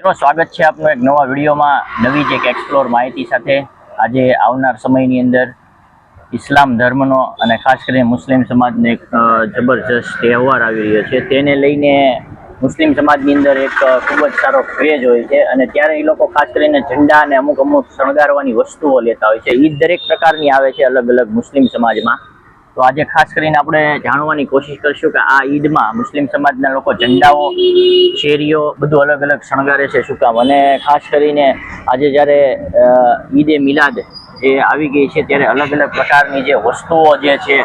મિત્રો, સ્વાગત છે આપનું એક નવા વિડીયોમાં નવી જ એક એક્સપ્લોર માહિતી સાથે. આજે આવનાર સમયની અંદર ઇસ્લામ ધર્મનો અને ખાસ કરીને મુસ્લિમ સમાજનો એક જબરજસ્ત તહેવાર આવી રહ્યો છે. તેને લઈને મુસ્લિમ સમાજની અંદર એક ખૂબ જ સારો ક્રેઝ હોય છે અને ત્યારે એ લોકો ખાસ કરીને ઝંડા અને અમુક અમુક શણગારવાની વસ્તુઓ લેતા હોય છે. એ દરેક પ્રકારની આવે છે અલગ અલગ મુસ્લિમ સમાજમાં. તો આજે ખાસ કરીને આપણે જાણવાની કોશિશ કરશું કે આ ઈદમાં મુસ્લિમ સમાજના લોકો ઝંડાઓ, શેરીઓ બધું અલગ અલગ શણગારે છે શું કામ? અને ખાસ કરીને આજે જ્યારે ઈદે મિલાદ જે આવી ગઈ છે ત્યારે અલગ અલગ પ્રકારની જે વસ્તુઓ જે છે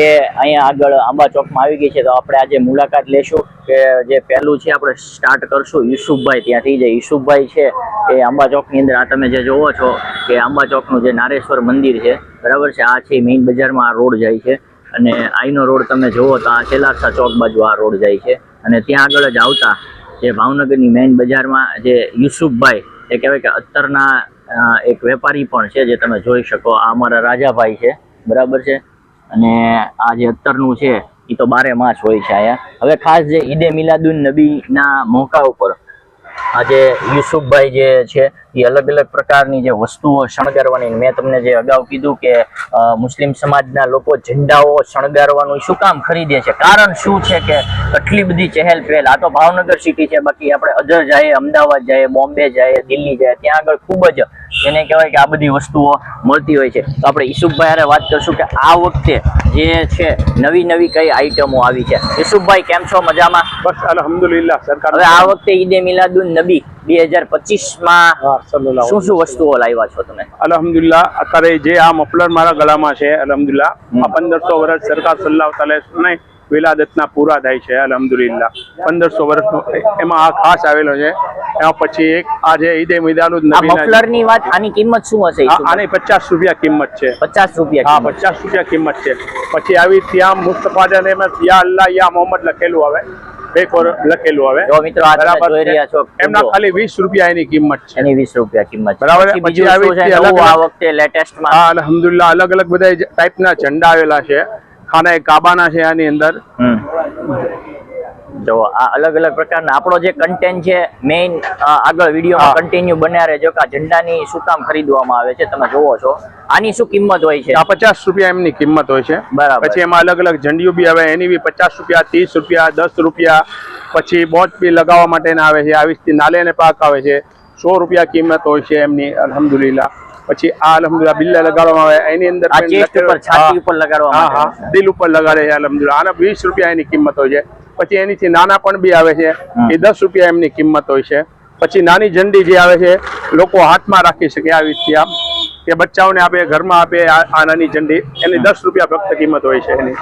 એ અહીંયા આગળ આંબા ચોકમાં આવી ગઈ છે. તો આપણે આજે મુલાકાત લેશું કે જે પહેલું છે આપણે સ્ટાર્ટ કરશું યુસુફભાઈ. ત્યાંથી જે યુસુફભાઈ છે એ આંબા ચોકની અંદર, આ તમે જે જોવો છો કે આંબા ચોકનું જે નારેશ્વર મંદિર છે, બરાબર છે? આ છે મેઇન બજારમાં આ રોડ જાય છે અને આઈનો રોડ તમે જોવો તો આ સેલારસા ચોક બાજુ આ રોડ જાય છે. અને ત્યાં આગળ જ આવતા જે ભાવનગરની મેઇન બજારમાં જે યુસુફભાઈ, એ કહેવાય કે અત્તરના એક વેપારી પણ છે જે તમે જોઈ શકો, આ અમારા રાજાભાઈ છે, બરાબર છે? અને આ જે અત્તરનું છે એ તો બારે માસ હોય છે અહીંયા. હવે ખાસ જે ઈદે મિલાદુન નબીના મોકા ઉપર આજે યુસુફભાઈ જે છે એ અલગ અલગ પ્રકારની જે વસ્તુઓ શણગારવાની મેં તમને જે અગાઉ કીધું કે મુસ્લિમ સમાજના લોકો ઝંડાઓ શણગારવાનું શું કામ ખરીદે છે? કારણ શું છે કે આટલી બધી ચહેલ પહેલ? આ તો ભાવનગર સિટી છે બાકી આપણે અધર જાય અમદાવાદ જાય બોમ્બે જાય દિલ્હી જાય ત્યાં આગળ ખૂબ જ જેને કહેવાય કે આ બધી વસ્તુઓ મળતી હોય છે. તો આપણે ઈસુફભાઈ હારે વાત કરશું કે આ વખતે જે છે નવી નવી કઈ આઈટમો આવી છે. ઈસુફભાઈ કેમ છો? મજામાં? બસ અલહમદુલિલ્લાહ સરકાર હવે આ વખતે ઈદે મિલાદુન નબી બે હજાર પચીસમાં શું શું વસ્તુઓ લાવ્યા છો તમે? અલહમદુલ્લા અત્યારે જે આ મફલર મારા ગળામાં છે અલહમદુલ્લા આ પંદરસો વર્ષ સરકાર સલ્લાહ તાલે વિલાદતના પૂરા થાય છે અલહમદુલિલ્લા પંદરસો વર્ષનો એમાં આ ખાસ આવેલો છે. એમાં પછી એક આ જે ઈદે મિદાલુદ આ મફલરની વાત આની કિંમત શું હશે? આની પચાસ રૂપિયા કિંમત છે. પચાસ રૂપિયા હા પચાસ રૂપિયા કિંમત છે. પછી આવી ત્યાં મુસ્તફા યા અલ્લાહ યા મોહમ્મદ લખેલું આવે. બે લખેલું આવે. જો મિત્રો આ બરાબર જોઈ રહ્યા છો એમના ખાલી વીસ રૂપિયા એની કિંમત છે. એની વીસ રૂપિયા કિંમત છે. બરાબર. પછી આવી છે? આ અલગ- લેટેસ્ટમાં હા અલહમદુલિલ્લાહ અલગ અલગ બધા ટાઈપના ઝંડા આવેલા છે. ખાના એક કાબાના છે આની અંદર. જો આ અલગ અલગ પ્રકારના આપણો જે કન્ટેન્ટ છે મેઇન આગળ વિડીયોમાં. કન્ટિન્યુ બન્યા રહેજો કે આ ઝંડાની શું કામ ખરીદવામાં આવે છે તમે જોવો છો. આની શું કિંમત હોય છે? આ પચાસ રૂપિયા એમની કિંમત હોય છે. બરાબર. પછી એમાં અલગ અલગ ઝંડીઓ બી આવે એની બી પચાસ રૂપિયા ત્રીસ રૂપિયા દસ રૂપિયા પછી બોટ બી લગાવવા માટેના આવે છે આવી નાલે પાક આવે છે. સો રૂપિયા કિંમત હોય છે એમની અલહમદુલિલ્લા પછી આ અલહમદુલ્લા બિલ્લા લગાડવામાં આવે એની અંદર દિલ ઉપર લગાડે છે અલહમદુલ્લા આના વીસ રૂપિયા એની કિંમત હોય છે. પછી એનીથી નાના પણ બી આવે છે એ દસ રૂપિયા એમની કિંમત હોય છે. પછી નાની ઝંડી જે આવે છે લોકો હાથમાં રાખી શકે આવી રીતે આમ. કે બચ્ચાઓને આપે ઘરમાં આપે આ નાની ઝંડી એની દસ રૂપિયા ફક્ત કિંમત હોય છે એની.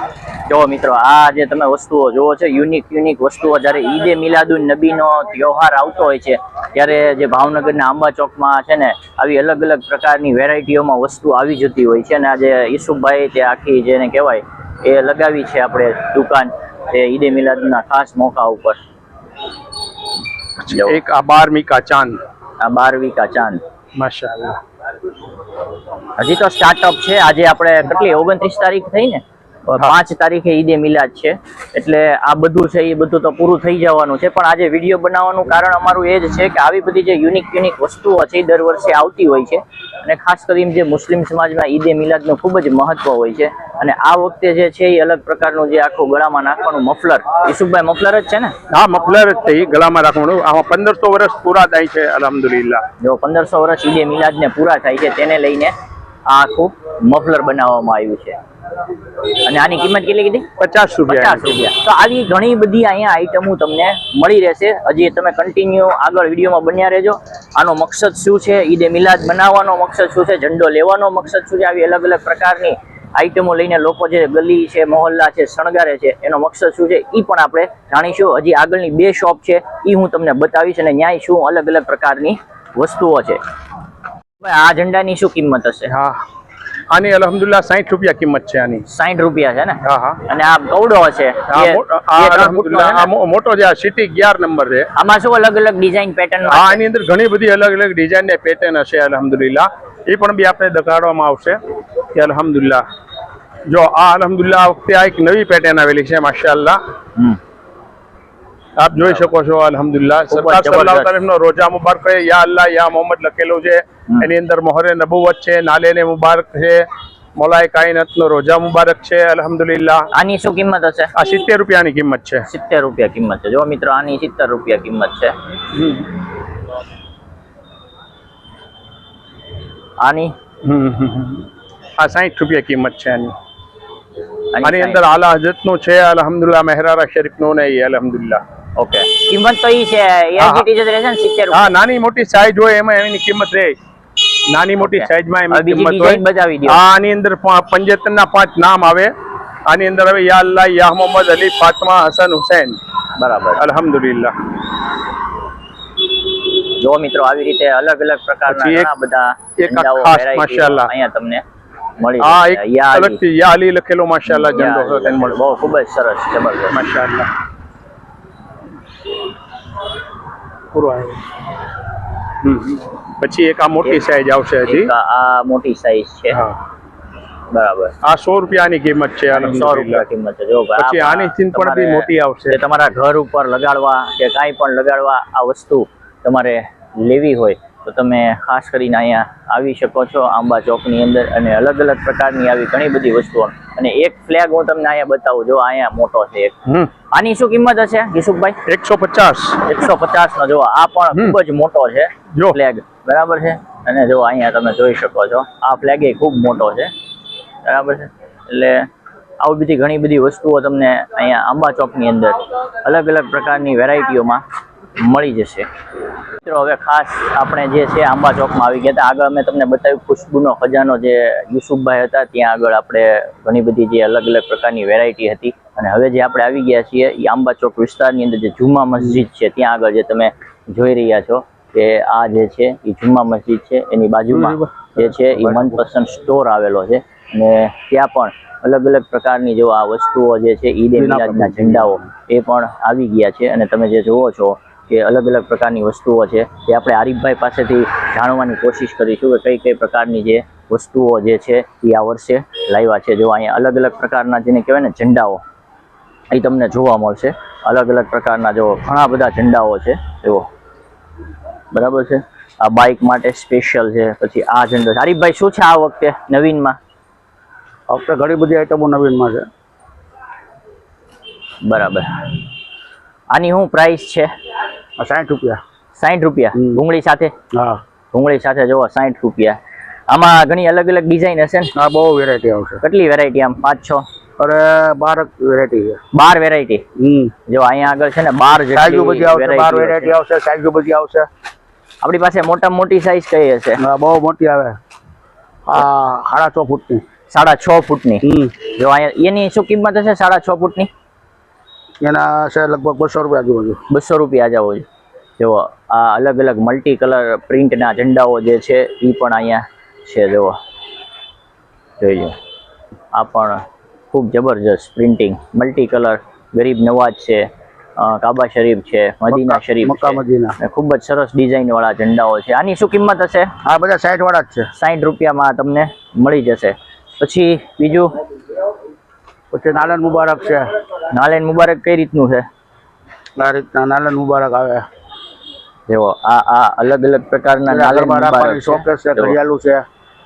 જો મિત્રો આ જે તમે વસ્તુઓ જોવો છો યુનિક યુનિક વસ્તુઓ જ્યારે ઈદે મિલાદુન નબીનો તહેવાર આવતો હોય છે ત્યારે જે ભાવનગરના આંબા ચોકમાં છે ને આવી અલગ અલગ પ્રકારની વેરાયટીઓમાં વસ્તુ આવી જતી હોય છે. અને આજે ઈસુભાઈ તે આખી જેને કહેવાય એ લગાવી છે આપણે દુકાન. એ ઈદે મિલાદના ખાસ મોકા ઉપર. એક આ બાર મીકા ચાંદ. આ બારમી કા ચાંદ. માશાઅલ્લાહ. હજી તો સ્ટાર્ટઅપ છે. આજે આપણે કેટલી ઓગણત્રીસ તારીખ થઈ ને? પાંચ તારીખે ઈદે મિલાદ છે. એટલે આ બધું છે એ બધું તો પૂરું થઈ જવાનું છે. પણ આજે વીડિયો બનાવવાનું કારણ અમારું એ જ છે કે આવી બધી જે યુનિક યુનિક વસ્તુઓ છે એ દર વર્ષે આવતી હોય છે. અને ખાસ કરીને જે મુસ્લિમ સમાજમાં ઈદે મિલાદનું ખૂબ જ મહત્વ હોય છે. અને આ વખતે જે છે એ અલગ પ્રકારનું જે આખું ગળામાં નાખવાનું મફલર. ઈસુભાઈ મફલર જ છે ને? હા મફલર જ છે એ ગળામાં રાખવાનું. આમાં પંદરસો વર્ષ પૂરા થાય છે અલહમદુલિલ્લા જો પંદરસો વર્ષ ઈદે મિલાદને પૂરા થાય છે તેને લઈને આ આખું મફલર બનાવવામાં આવ્યું છે. અને આની કિંમત કેટલી કીધી? પચાસ રૂપિયા પચાસ રૂપિયા. તો આવી ઘણી બધી અહીંયા આઈટમો તમને મળી રહેશે. હજી તમે કન્ટિન્યુ આગળ વિડીયોમાં બન્યા રહેજો. આનો મકસદ શું છે? ઈદે મિલાદ બનાવવાનો મકસદ શું છે? ઝંડો લેવાનો મકસદ શું છે? આવી અલગ અલગ પ્રકારની આઈટમો લઈને લોકો જે ગલી છે મોહલ્લા છે શણગારે છે એનો મકસદ શું છે? એ પણ આપણે જાણીશું. હજી આગળની બે શોપ છે. એ હું તમને બતાવીશ અને ન્યાય શું? અલગ અલગ પ્રકારની વસ્તુઓ છે. આ ઝંડાની શું કિંમત હશે? હા. આની અલહમદુલ્લા સાઠ રૂપિયા કિંમત છે આની. સાઠ રૂપિયા છે ને? હા હા. અને આ ગૌડો છે મોટો જે આ સિટી અગિયાર નંબર છે. આમાં શું અલગ અલગ ડિઝાઇન પેટર્ન હા આની અંદર ઘણી બધી અલગ અલગ ડિઝાઇન ને પેટર્ન હશે અલહમદુલિલ્લાહ. એ પણ બી આપણે દેખાડવામાં આવશે કે અલહમદુલિલ્લાહ. જો આ અલહમદુલિલ્લાહ આ વખતે આ એક નવી પેટર્ન આવેલી છે માશાઅલ્લાહ. આપ જોઈ શકો છો અલહમદુલિલ્લાહ ખૂબ જ સલ્લાહ. રોજા મુબારક છે. યા અલ્લાહ યા મોહમ્મદ લખેલું છે. એની અંદર મોહરે નબુવત છે નાલેને મુબારક છે. મોલાય કાયનતનો રોજા મુબારક છે અલહમદુલિલ્લાહ. આની શું કિંમત હશે? આ સિત્તેર રૂપિયાની કિંમત છે. સિત્તેર રૂપિયા કિંમત છે. જો મિત્રો આની સિત્તેર રૂપિયા કિંમત છે. આની. આ સાહીઠ રૂપિયા કિંમત છે આની. આની અંદર આલા હજરતનું છે અલહમદુલ્લા મહેરારા શરીફનું ને એ અલહમદુલિલ્લાહ. ઓકે. કિંમત તો ઈ છે. એલજીટી જ રહેશે ને હા નાની મોટી સાઈઝ હોય એમાં એની કિંમત રહે. નાની મોટી. સાઈઝમાં એની કિંમત હોય. બજાવી દો. હા આની અંદર પંજોતેર ના પાંચ નામ આવે. આની અંદર હવે યા અલ્લાહ યા મોહમ્મદ અલી ફાતમા હસન હુસૈન. બરાબર. અલહમદુલિલ્લાહ. જો મિત્રો આવી રીતે અલગ અલગ પ્રકારના ઘણા બધા એક ખાસ માશાઅલ્લાહ. અહીંયા તમને મળી આ એક અલગથી યા અલી લખેલો માશાઅલ્લાહ ઝંડો બહુ ખૂબ જ સરસ જબરદસ્ત માશાઅલ્લાહ. પૂરો આવ્યો. પછી એક આ મોટી સાઈઝ આવશે હજી? આ મોટી સાઈઝ છે. બરાબર. આ સો રૂપિયાની કિંમત છે સો રૂપિયા કિંમત છે. જો પછી આની ચીન પણ બી મોટી આવશે. તમારા ઘર ઉપર લગાડવા કે કાંઈ પણ લગાડવા આ વસ્તુ તમારે લેવી હોય તો તમે ખાસ કરીને અહીંયા આવી શકો છો આંબા ચોકની અંદર અને અલગ અલગ પ્રકારની આવી ઘણી બધી વસ્તુઓ. અને એક ફ્લેગ હું તમને અહીંયા બતાવું જો અહીંયા મોટો છે એક. આની શું કિંમત હશે યુસુફભાઈ એકસો પચાસ. એકસો પચાસ નો જો આ પણ ખૂબ જ મોટો છે. ફ્લેગ બરાબર છે? અને જો અહીંયા તમે જોઈ શકો છો આ ફ્લેગ એ ખૂબ મોટો છે. બરાબર છે? એટલે આવી બધી ઘણી બધી વસ્તુઓ તમને અહીંયા આંબા ચોકની અંદર અલગ અલગ પ્રકારની વેરાયટીઓમાં મળી જશે. મિત્રો હવે ખાસ આપણે જે છે આંબા ચોકમાં આવી ગયા હતા. આગળ અમે તમને બતાવ્યું ખુશ્બુનો ખજાનો જે યુસુફભાઈ હતા ત્યાં આગળ આપણે ઘણી બધી જે અલગ અલગ પ્રકારની વેરાયટી હતી. અને હવે જે આપણે આવી ગયા છીએ એ આંબા ચોક વિસ્તારની અંદર જે જુમ્મા મસ્જિદ છે ત્યાં આગળ જે તમે જોઈ રહ્યા છો કે આ જે છે એ જુમ્મા મસ્જિદ છે. એની બાજુમાં જે છે એ મનપસંદ સ્ટોર આવેલો છે. અને ત્યાં પણ અલગ અલગ પ્રકારની જો આ વસ્તુઓ જે છે ઈદ એ મિલાદના ઝંડાઓ એ પણ આવી ગયા છે. અને તમે જે જુઓ છો કે અલગ અલગ પ્રકારની વસ્તુઓ છે એ આપણે આરીફભાઈ પાસેથી જાણવાની કોશિશ કરીશું કે કઈ કઈ પ્રકારની જે વસ્તુઓ જે છે એ આ વર્ષે લાવ્યા છે. જો અહીંયા અલગ અલગ પ્રકારના જેને કહેવાય ને ઝંડાઓ એ તમને જોવા મળશે. અલગ અલગ પ્રકારના જો ઘણા બધા ઝંડાઓ છે જુઓ. બરાબર છે? આ બાઇક માટે સ્પેશિયલ છે પછી આ ઝંડો છે. આરીફભાઈ શું છે આ વખતે નવીનમાં? હપ્તે ઘણી બધી આઈટમો નવીનમાં છે. બરાબર. આની શું પ્રાઇસ છે? આ સાઠ રૂપિયા. સાઠ રૂપિયા. ભૂંગળી સાથે? હા. ભૂંગળી સાથે જોવો સાઠ રૂપિયા. આમાં ઘણી અલગ અલગ ડિઝાઇન હશે ને? આ બહુ વેરાયટી આવશે. કેટલી વેરાયટી આમ? પાંચ છ? અરે બાર વેરાયટી છે. બાર વેરાયટી જો અહીંયા આગળ છે ને બાર સાઈઝો બધી આવશે બાર વેરાયટી આવશે સાઈઝો બધી આવશે. આપણી પાસે મોટા મોટી સાઈઝ કઈ હશે? બહુ મોટી આવે. આ સાડા છ ફૂટની. સાડા છ ફૂટની. જો અહીંયા એની શું કિંમત હશે સાડા છ ફૂટની? એના છે લગભગ બસો રૂપિયા આજુબાજુ. બસો રૂપિયા છે જુઓ આ અલગ અલગ મલ્ટી કલર પ્રિન્ટના ઝંડાઓ જે છે એ પણ અહીંયા છે જુઓ. જોઈ લો. આ પણ ખૂબ જબરજસ્ત પ્રિન્ટિંગ મલ્ટી કલર ગરીબ નવાજ છે કાબા શરીફ છે મદીના શરીફ મક્કા મદીના. ખૂબ જ સરસ ડિઝાઇન વાળા ઝંડાઓ છે. આની શું કિંમત હશે? આ બધા સાઠ વાળા જ છે. સાઠ રૂપિયામાં તમને મળી જશે. પછી બીજું પછી નાલન મુબારક છે. નાલેન મુબારક કઈ રીતનું છે? આ રીતના નાલન મુબારક આવે. એવો આ આ અલગ અલગ પ્રકારના નાલન મુબારક છે. શોકેસ છે ઘડિયાળું છે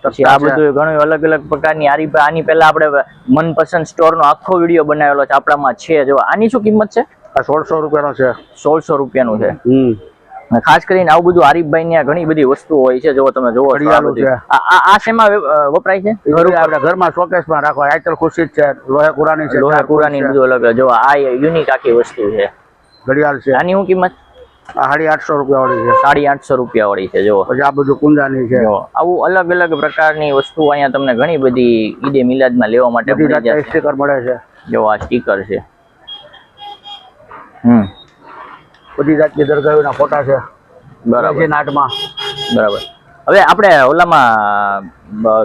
પછી આ બધું ઘણું અલગ અલગ પ્રકારની આરી આની પહેલા આપણે મનપસંદ સ્ટોર નો આખો વીડિયો બનાવેલો છે આપણામાં છે. જો આની શું કિંમત છે? આ સોળસો રૂપિયાનો છે. સોળસો રૂપિયાનું છે. હમ. ખાસ કરીને આવું બધું આરીફભાઈ ની ઘણી બધી વસ્તુઓ હોય છે જો તમે જોવો આ શેમાં વપરાય છે? ઘરમાં બધું માં રાખો આયતલ ખુરશી જ છે લોહે કુરાની છે લોહા કુરાની બધું અલગ જો આ યુનિક આખી વસ્તુ છે. ઘડિયાળ છે. આની શું કિંમત? સાડી આઠસો રૂપિયા વાળી છે. સાડી આઠસો રૂપિયા વાળી છે જો. પછી આ બધું કુંજાની છે. આવું અલગ અલગ પ્રકારની વસ્તુ અહીંયા તમને ઘણી બધી ઈદે મિલાદમાં લેવા માટે સ્ટીકર મળે છે. જો આ સ્ટીકર છે. હમ. બધી જાતની દરગાહોના ફોટા છે. બરાબર. છે નાટમાં. બરાબર. હવે આપણે ઓલામાં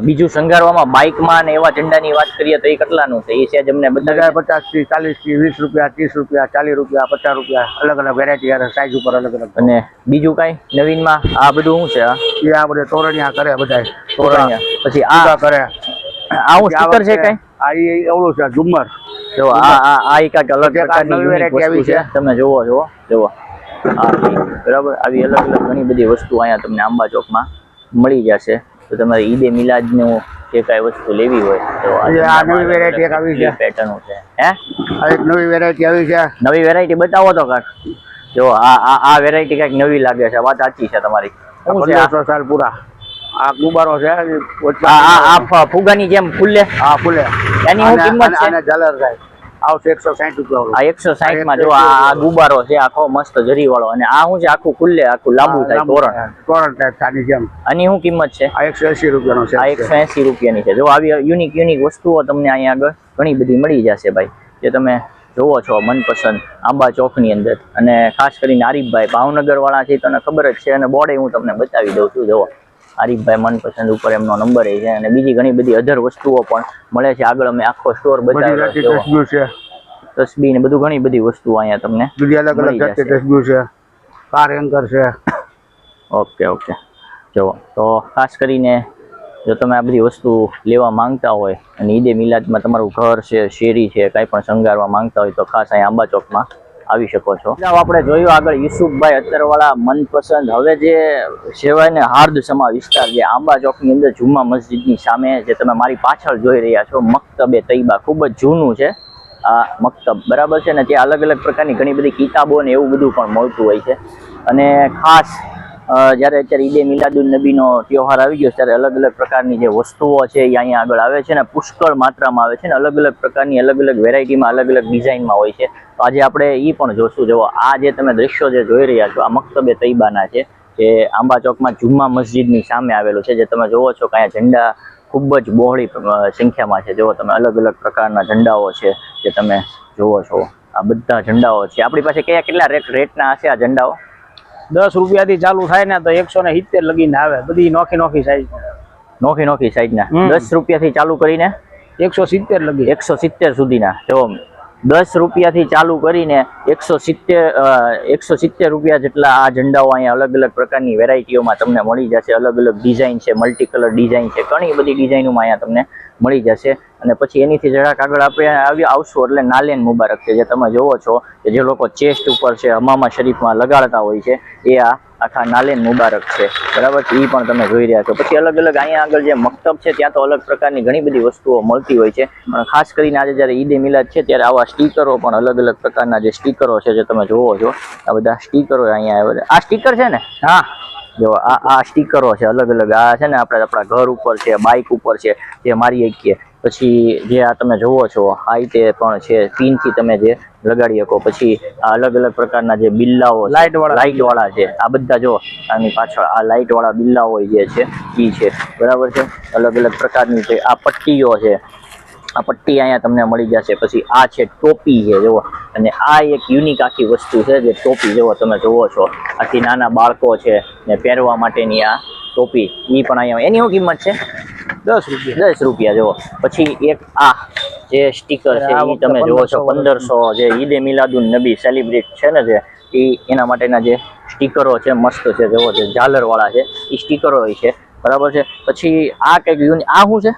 બીજું સંઘારવામાં બાઇકમાં ને એવા ઝંડાની વાત કરીએ તો એ કેટલાનું છે? એ છે જમને બધા પચાસથી ચાલીસથી વીસ રૂપિયા ત્રીસ રૂપિયા ચાલીસ રૂપિયા પચાસ રૂપિયા અલગ અલગ વેરાયટી સાઈઝ ઉપર અલગ અલગ અને બીજું કાંઈ? નવીનમાં? આ બધું શું છે એ આ બધે તોરણિયા કરે બધા તોરણિયા. પછી આ કરે. આ સ્ટીકર છે કાંઈ? આ ઈ છે ઝુમ્મર. જો આ આ આ એક અલગ પ્રકારની આવી છે. તમે જોવો જોવો જોવો. બરાબર? આવી અલગ અલગ ઘણી બધી વસ્તુ અહીંયા તમને આંબા ચોકમાં મળી જશે. તો તમારે ઈદે મિલાદનું જે કાંઈ વસ્તુ લેવી હોય તો આ નવી વેરાયટી એક આવી છે. પેટર્ન છે. હે? આ એક નવી વેરાયટી આવી છે. નવી વેરાયટી બતાવો તો કાંઈક. જો આ આ વેરાયટી કાંઈક નવી લાગે છે. વાત સાચી છે તમારી. પંદરસો સાલ પૂરા. આ ગુબારો છે આ ફુગાની જેમ ફૂલે? હા ફૂલે. એની શું કિંમત છે? આને જલર થાય. આવશે એકસો સાઠ રૂપિયા આ એકસો સાઠમાં જો આ આ ગુબારો છે આખો મસ્ત જરી વાળો અને આ શું છે? આખું ખુલ્લે આખું લાંબુ થાય તોરણ. તોરણ ટાઈપ સાની જેમ. આની શું કિંમત છે? આ એકસો એસી રૂપિયાનો છે. આ એકસો એસી રૂપિયાની છે. જો આવી યુનિક યુનિક વસ્તુઓ તમને અહીંયા આગળ ઘણી બધી મળી જશે ભાઈ. જે તમે જોવો છો મનપસંદ આંબા ચોકની અંદર. અને ખાસ કરીને આરીફભાઈ ભાવનગર વાળા છે તને ખબર જ છે. અને બોર્ડે હું તમને બતાવી દઉં છું જોવો આરીફભાઈ મનપસંદ ઉપર એમનો નંબર એ છે અને બીજી ઘણી બધી અધર વસ્તુઓ પણ મળે છે. આગળ અમે આખો સ્ટોર બતાવ્યો છે. તસબી ને બધું ઘણી બધી વસ્તુઓ અહીંયા તમને બીજી અલગ અલગ જાતની તસબીઓ છે. કાર એન્કર છે. Okay okay. જુઓ. તો ખાસ કરીને જો તમે આ બધી વસ્તુ લેવા માંગતા હોય અને ઈદે મિલાદમાં તમારું ઘર છે શેરી છે કાંઈ પણ શણગારવા માંગતા હોય તો ખાસ અહીં આંબા ચોકમાં આવી શકો છો. આપણે જોયું આગળ યુસુફભાઈ અત્તરવાળા મનપસંદ. હવે જે સેવાયને હાર્દ સમા વિસ્તાર, જે આંબા ચોકની અંદર જુમ્મા મસ્જિદની સામે જે તમે મારી પાછળ જોઈ રહ્યા છો, મક્તબે તૈબા, ખૂબ જ જૂનું છે આ મક્તબ. બરાબર છે ને? ત્યાં અલગ અલગ પ્રકારની ઘણી બધી કિતાબો ને એવું બધું પણ મળતું હોય છે. અને ખાસ જ્યારે અત્યારે ઈદે મિલાદુલ નબીનો તહેવાર આવી ગયો ત્યારે અલગ અલગ પ્રકારની જે વસ્તુઓ છે એ અહીંયા આગળ આવે છે ને, પુષ્કળ માત્રામાં આવે છે ને, અલગ અલગ પ્રકારની અલગ અલગ વેરાયટીમાં અલગ અલગ ડિઝાઇનમાં હોય છે. તો આજે આપણે એ પણ જોશું. જુઓ, આ જે તમે દ્રશ્યો જે જોઈ રહ્યા છો, આ મક્તબે તૈબાના છે, જે આંબા ચોકમાં જુમ્મા મસ્જિદની સામે આવેલું છે, જે તમે જોવો છો કે અહીંયા ઝંડા ખૂબ જ બહોળી સંખ્યામાં છે. જુઓ, તમે અલગ અલગ પ્રકારના ઝંડાઓ છે જે તમે જુઓ છો. આ બધા ઝંડાઓ છે. આપણી પાસે કયા કેટલા રેટ રેટના હશે આ ઝંડાઓ? દસ રૂપિયાથી ચાલુ થાય ને તો એકસો ને સિત્તેર લગીને આવે. બધી નોખી નોખી સાઈઝ નોખી નોખી સાઈઝના ના. દસ રૂપિયાથી ચાલુ કરીને એકસો સિત્તેર લગી. એકસો સિત્તેર સુધીના. જો દસ રૂપિયાથી ચાલુ કરીને એકસો સિત્તેર એકસો સિત્તેર રૂપિયા જેટલા આ ઝંડાઓ અહીંયા અલગ અલગ પ્રકારની વેરાયટીઓમાં તમને મળી જશે. અલગ અલગ ડિઝાઇન છે મલ્ટી કલર ડિઝાઇન છે ઘણી બધી ડિઝાઇનોમાં અહીંયા તમને મળી જશે. અને પછી એનીથી જરાક આગળ આપણે આવી આવશું એટલે નાલેન મુબારક છે જે તમે જોવો છો કે જે લોકો ચેસ્ટ ઉપર છે હમામા શરીફમાં લગાડતા હોય છે એ આ આખા નાલેન મુબારક છે. બરાબર? એ પણ તમે જોઈ રહ્યા છો. પછી અલગ અલગ અહીંયા આગળ જે મક્તબ છે ત્યાં તો અલગ પ્રકારની ઘણી બધી વસ્તુઓ મળતી હોય છે. પણ ખાસ કરીને આજે જ્યારે ઈદે મિલાદ છે ત્યારે આવા સ્ટીકરો પણ અલગ અલગ પ્રકારના જે સ્ટીકરો છે જે તમે જોવો છો આ બધા સ્ટીકરો અહીંયા આવે છે. આ સ્ટીકર છે ને? હા. જો આ આ સ્ટીકરો છે અલગ અલગ. આ છે ને આપણે આપણા ઘર ઉપર છે બાઇક ઉપર છે જે મારી શકીએ. પછી જે આ તમે જુઓ છો આ રીતે પણ છે પિનથી તમે જે લગાડી શકો. પછી આ અલગ અલગ પ્રકારના જે બિલ્લાઓ લાઇટ વાળા. લાઇટ વાળા છે આ બધા જો આની પાછળ આ લાઇટ વાળા બિલ્લાઓ જે છે એ છે. બરાબર છે? અલગ અલગ પ્રકારની છે આ પટ્ટીઓ છે આ પટ્ટી અહીંયા તમને મળી જશે. પછી આ છે ટોપી છે જુઓ. અને આ એક યુનિક આખી વસ્તુ છે જે ટોપી જુઓ તમે જુઓ છો. આખી નાના બાળકો છે ને પહેરવા માટેની આ ટોપી. એ પણ અહીંયા એની શું કિંમત છે? દસ રૂપિયા. દસ રૂપિયા જુઓ. પછી એક આ જે સ્ટીકર છે એ તમે જોવો છો પંદરસો જે ઈદે મિલાદુન નબી સેલિબ્રેટ છે ને જે એ એના માટેના જે સ્ટીકરો છે મસ્ત છે જુઓ છે ઝાલર વાળા છે એ સ્ટીકરો છે. બરાબર છે? પછી આ કંઈક યુનિ આ શું છે?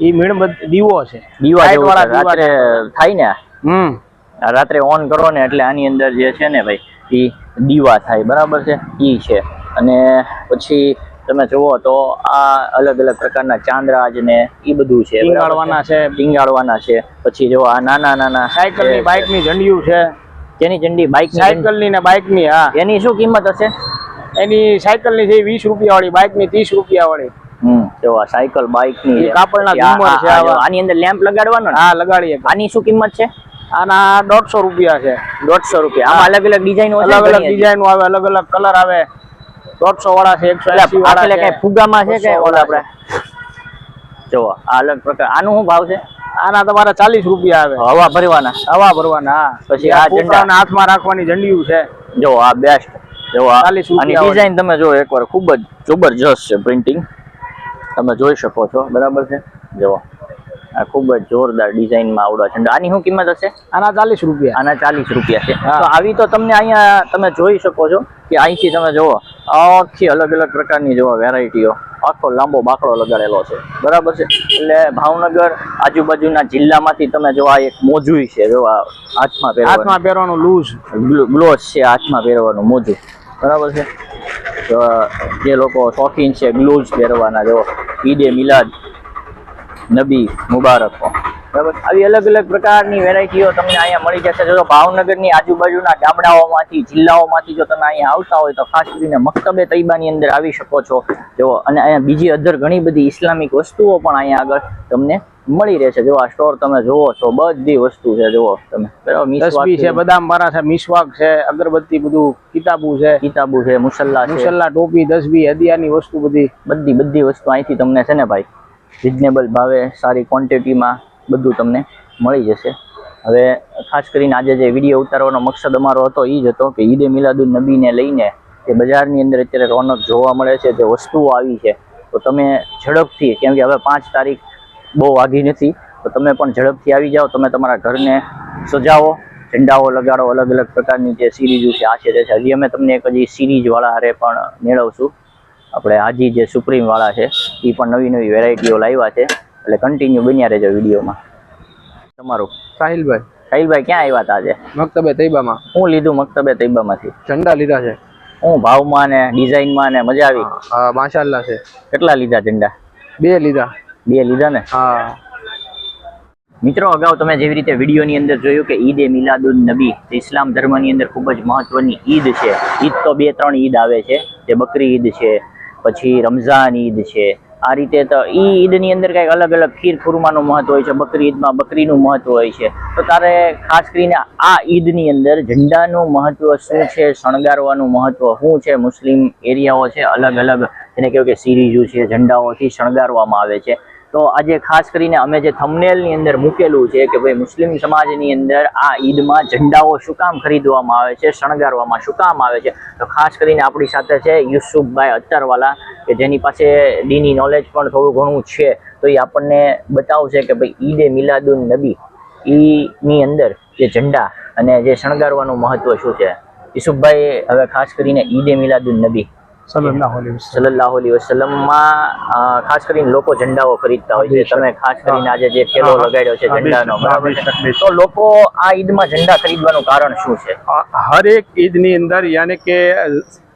એ મીણબત્તી દીવો છે. દીવા વાળા રાત્રે થાય ને હમ. રાત્રે ઓન કરો ને એટલે આની અંદર જે છે ને ભાઈ એ દીવા થાય. બરાબર છે? એ છે. અને પછી તમે જુઓ તો આ અલગ અલગ પ્રકારના ચાંદરાજ ને એ બધું છે પીંગાડવાના છે? પીંગાડવાના છે. પછી જો આ નાના નાના સાયકલની બાઇકની ઝંડિયું છે. જેની ઝંડી બાઇક સાયકલની ને બાઇકની હા. એની શું કિંમત હશે? એની સાયકલની છે વીસ રૂપિયા વાળી બાઇકની ત્રીસ રૂપિયા વાળી હમ જો આ સાયકલ બાઇકની કાપડના છે આની અંદર લેમ્પ લગાડવાનો હા લગાડીએ. આની શું કિંમત છે? આના દોઢસો રૂપિયા છે. દોઢસો રૂપિયા. આમાં અલગ અલગ ડિઝાઇન અલગ અલગ ડિઝાઇન આવે અલગ અલગ કલર આવે. દોઢસો વાળા છે એકસો એસી વાળા એટલે કઈ ફુગામાં છે કે ઓલા આપણે જો આ અલગ પ્રકાર. આનું શું ભાવ છે? આના તમારે ચાલીસ રૂપિયા આવે. હવા ભરવાના? હવા ભરવાના પછી આ ઝંડા. હાથમાં રાખવાની ઝંડિયું છે. જો આ બેસ્ટ જો આ 40 રૂપિયા આની ડિઝાઇન તમે જો એકવાર ખૂબ જ જબરજસ્ત છે પ્રિન્ટિંગ તમે જોઈ શકો છો બરાબર છે? જો આ ખૂબ જ જોરદાર ડિઝાઇનમાં આવડો છે. આની શું કિંમત હશે? આના ચાલીસ રૂપિયા. આના ચાલીસ રૂપિયા છે. તો આવી તો તમને અહીંયા તમે જોઈ શકો છો કે અહીંથી તમે જુઓ આખી અલગ અલગ પ્રકારની જુઓ વેરાયટીઓ. આખો લાંબો બાકડો લગાડેલો છે. બરાબર છે? એટલે ભાવનગર આજુબાજુના જિલ્લામાંથી તમે જો આ એક મોજું છે. જો આ હાથમાં પહેરવાનું. હાથમાં પહેરવાનું લૂઝ. ગ્લોઝ છે હાથમાં પહેરવાનું મોજું. બરાબર છે? તો જે લોકો શોખીન છે ગ્લોઝ પહેરવાના જો ઈદે મિલાદ. નબી મુબારક. હો. બરાબર? આવી અલગ અલગ પ્રકારની વેરાયટીઓ તમને અહીંયા મળી જશે. જો ભાવનગરની આજુબાજુના ગામડાઓમાંથી જિલ્લાઓમાંથી જો તમે અહીંયા આવતા હોય તો ખાસ કરીને મક્તબે તૈબાની અંદર આવી શકો છો. જો અને અહીંયા બીજી અધર ઘણી બધી ઇસ્લામિક વસ્તુઓ પણ અહીંયા આગળ તમને મળી રહેશે. જો આ સ્ટોર તમે જોવો છો બધી વસ્તુ છે જુઓ તમે. બરાબર? તસબી છે બદામ મારા છે મિસવાક છે અગરબત્તી બધું કિતાબુ છે. કિતાબુ છે મુસલ્લા મુસલ્લા ટોપી તસબી હદિયાની વસ્તુ બધી. બધી બધી વસ્તુ અહીંથી તમને છે ને ભાઈ રિઝનેબલ ભાવે સારી ક્વોન્ટિટીમાં બધું તમને મળી જશે. હવે ખાસ કરીને આજે જે વીડિયો ઉતારવાનો મકસદ અમારો હતો એ જ હતો કે ઈદે મિલાદુલ નબીને લઈને કે બજારની અંદર અત્યારે રોનક જોવા મળે છે, જે વસ્તુઓ આવી છે, તો તમે ઝડપથી, કેમ કે હવે પાંચ તારીખ બહુ વાગી નથી, તો તમે પણ ઝડપથી આવી જાઓ, તમે તમારા ઘરને સજાવો, ઝંડાઓ લગાડો અલગ અલગ પ્રકારની જે સિરીઝો છે, આ છે, તે છે. હજી અમે તમને એક હજી સિરીઝવાળા હારે પણ મેળવશું. આપણે આજી જે સુપ્રીમ વાળા છે એ પણ નવી નવી વેરાયટીઓ લાવ્યા છે. એટલે કન્ટિન્યુ બન્યા રહેજો વિડીયોમાં. તમારું? સાહિલભાઈ. સાહિલભાઈ ક્યાં આવ્યા હતા આજે? મક્તબે તૈબામાં. હું લીધું મક્તબે તૈબામાંથી. ઝંડા લીધા છે. હું ભાવમાં ને ડિઝાઇનમાં ને મજા આવી. હા માશાલ્લાહ છે. કેટલા લીધા ઝંડા? બે લીધા. બે લીધા ને? હા. મિત્રો અગાઉ તમે જેવી રીતે વિડીયોની અંદર જોયું કે ઈદ એ મિલાદુન નબી ઇસ્લામ ધર્મની અંદર ખૂબ જ મહત્વની ઈદ છે. ઈદ તો બે ત્રણ ઈદ આવે છે. જે બકરી ઈદ છે પછી રમઝાન ઈદ છે. આ રીતે તો ઈ ઈદની અંદર કંઈક અલગ અલગ ખીર ખુરમાનું મહત્વ હોય છે, બકરી ઈદમાં બકરીનું મહત્વ હોય છે. તો તારે ખાસ કરીને આ ઈદની અંદર ઝંડાનું મહત્વ શું છે, શણગારવાનું મહત્વ શું છે? મુસ્લિમ એરિયાઓ છે અલગ અલગ, જેને કહેવાય કે સિરીઝો છે, ઝંડાઓથી શણગારવામાં આવે છે. તો આજે ખાસ કરીને અમે જે થમનેલની અંદર મૂકેલું છે કે ભાઈ મુસ્લિમ સમાજની અંદર આ ઈદમાં ઝંડાઓ શું કામ ખરીદવામાં આવે છે, શણગારવામાં શું કામ આવે છે? તો ખાસ કરીને આપણી સાથે છે યુસુફભાઈ અત્તરવાલા કે જેની પાસે દીની નોલેજ પણ થોડું ઘણું છે. તો એ આપણને બતાવશે કે ભાઈ ઈદે મિલાદુન નબી, ઈની અંદર જે ઝંડા અને જે શણગારવાનું મહત્વ શું છે? યુસુફભાઈ, હવે ખાસ કરીને ઈદે મિલાદુન નબી. સલ્લલ્લાહુ અલી અ, ખાસ કરીને લોકો ઝંડાઓ ખરીદતા હોય છે. તમે ખાસ કરીને આજે જે ઠેલો. લગાડ્યો છે ઝંડાનો. તો લોકો આ ઈદમાં ઝંડા ખરીદવાનું કારણ શું છે? હરેક ઈદની અંદર યાને કે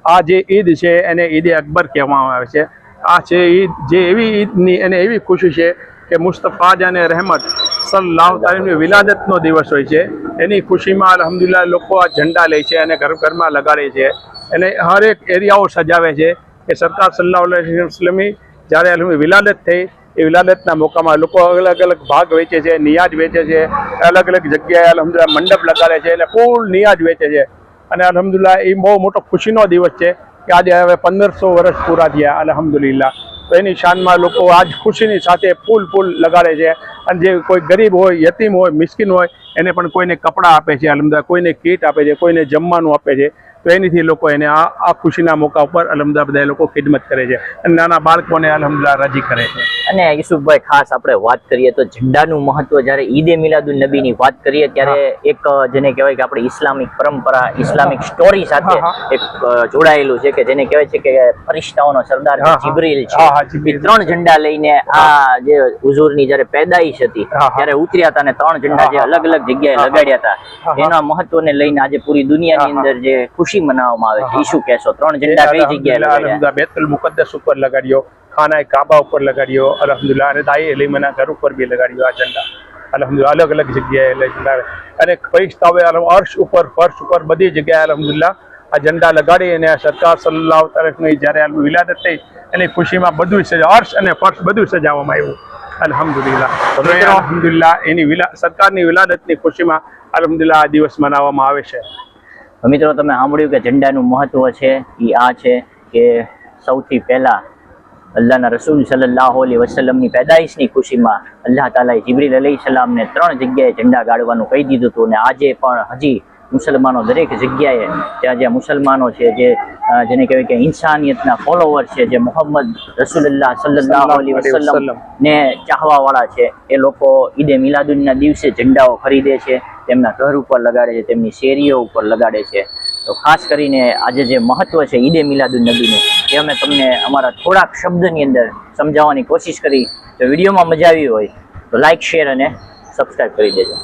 આ જે ઈદ છે એને ઈદે અકબર કહેવામાં આવે છે. આ છે ઈદ જે એવી ઈદની અને એવી ખુશી છે કે મુસ્તફા અને રહેમત સલ્લાહ તાલીમની વિલાદતનો દિવસ હોય છે. એની ખુશીમાં અલહમદુલ્લા લોકો આ ઝંડા લે છે અને ઘર ઘરમાં લગાડે છે. અને હરેક એરિયાઓ સજાવે છે કે સરકાર સલ્લાહ વસલમી જ્યારે અલહમ વિલાદત થઈ, એ વિલાદતના મોકામાં લોકો અલગ અલગ ભાગ વેચે છે, નિયાજ વેચે છે, અલગ અલગ જગ્યાએ અલહમદુલ્લા મંડપ લગાડે છે એટલે ફૂલ નિયાજ વેચે છે. અને અલહમદુલ્લા એ બહુ મોટો ખુશીનો દિવસ છે કે આજે હવે પંદરસો વર્ષ પૂરા થયા અલહમદુલિલ્લા તો એની શાનમાં લોકો આજ ખુશીની સાથે ફૂલ ફૂલ લગાડે છે. અને જે કોઈ ગરીબ હોય, યતીમ હોય, મિસ્કિન હોય, એને પણ કોઈને કપડાં આપે છે અલમદા કોઈને કીટ આપે છે, કોઈને જમવાનું આપે છે. તો એનીથી લોકો એને આ આ ખુશીના મોકા ઉપર અલમદા બધા લોકો ખિદમત કરે છે અને નાના બાળકોને અલમદા રાજી કરે છે અને યુસુફભાઈ ખાસ આપણે વાત કરીએ તો ઝંડાનું મહત્વ જ્યારે ઈદે મિલાદુલ નબીની વાત કરીએ ત્યારે એક જેને કહેવાય કે આપણે ઇસ્લામિક પરંપરા ઇસ્લામિક સ્ટોરી સાથે એક જોડાયેલું છે કે જેને કહેવાય છે કે ફરિશ્તાઓનો સરદાર હા. છે જીબ્રીલ. ત્રણ ઝંડા લઈને આ જે હુઝુરની જ્યારે પેદાઈશ હતી. ત્યારે ઉતર્યા હતા અને ત્રણ ઝંડા જે. અલગ અલગ જગ્યાએ. લગાડ્યા હતા. એના મહત્વને લઈને આજે પૂરી દુનિયાની. અંદર જે ખુશી મનાવવામાં આવે છે. શું કહેશો ત્રણ ઝંડા કઈ જગ્યાએ બેતુલ મુકદ્દસ ઉપર લગાડ્યો ખાના કાબા ઉપર લગાડ્યો અલહમદુલિલ્લાહ અને દાઈ અલીમના ઘર ઉપર બી લગાડ્યો આ ઝંડા. અલહમદુલિલ્લાહ અલગ અલગ જગ્યાએ લગાડે. અને ફરિશ્તાઓએ અર્શ ઉપર ફર્શ ઉપર બધી જગ્યાએ અલહમદુલિલ્લાહ આ ઝંડા લગાડી અને આ સરકાર સલ્લાહ તરફની જ્યારે આ વિલાદત થઈ એની ખુશીમાં બધું સજા અર્શ અને ફર્શ બધું સજાવવામાં આવ્યું. અલહમદુલિલ્લાહ. તો અલહમદુલિલ્લાહ એની વિલા સરકારની વિલાદતની ખુશીમાં અલહમદુલિલ્લાહ આ દિવસ મનાવવામાં આવે છે. મિત્રો તમે સાંભળ્યું કે ઝંડાનું મહત્વ છે એ આ છે કે સૌથી પહેલાં અલ્લાહના રસૂલ સલ્લલ્લાહુ અલૈહિ વસલ્લમની પેદાઈશની ખુશીમાં અલ્લાહ તાલાએ જિબ્રીલ અલી સલામને ત્રણ જગ્યાએ ઝંડા ગાળવાનું કહી દીધું હતું અને આજે પણ હજી મુસલમાનો દરેક જગ્યાએ ત્યાં જ્યાં મુસલમાનો છે જે જેને કહેવાય કે ઇન્સાનિયતના ફોલોવર છે જે મોહમ્મદ રસુલ્લાહ સલ્લલ્લાહુ અલૈહિ વસલ્લમ ને ચાહવા છે એ લોકો ઈદે મિલાદુનના દિવસે ઝંડાઓ ખરીદે છે તેમના ઘર ઉપર લગાડે છે તેમની શેરીઓ ઉપર લગાડે છે. તો ખાસ કરીને આજે જે મહત્વ છે ઈદે મિલાદુન નબીનું એ અમે તમને અમારા થોડાક શબ્દની અંદર સમજાવવાની કોશિશ કરી. તો વિડીયોમાં મજા આવી હોય તો લાઈક શેર અને સબસ્ક્રાઈબ કરી દેજો.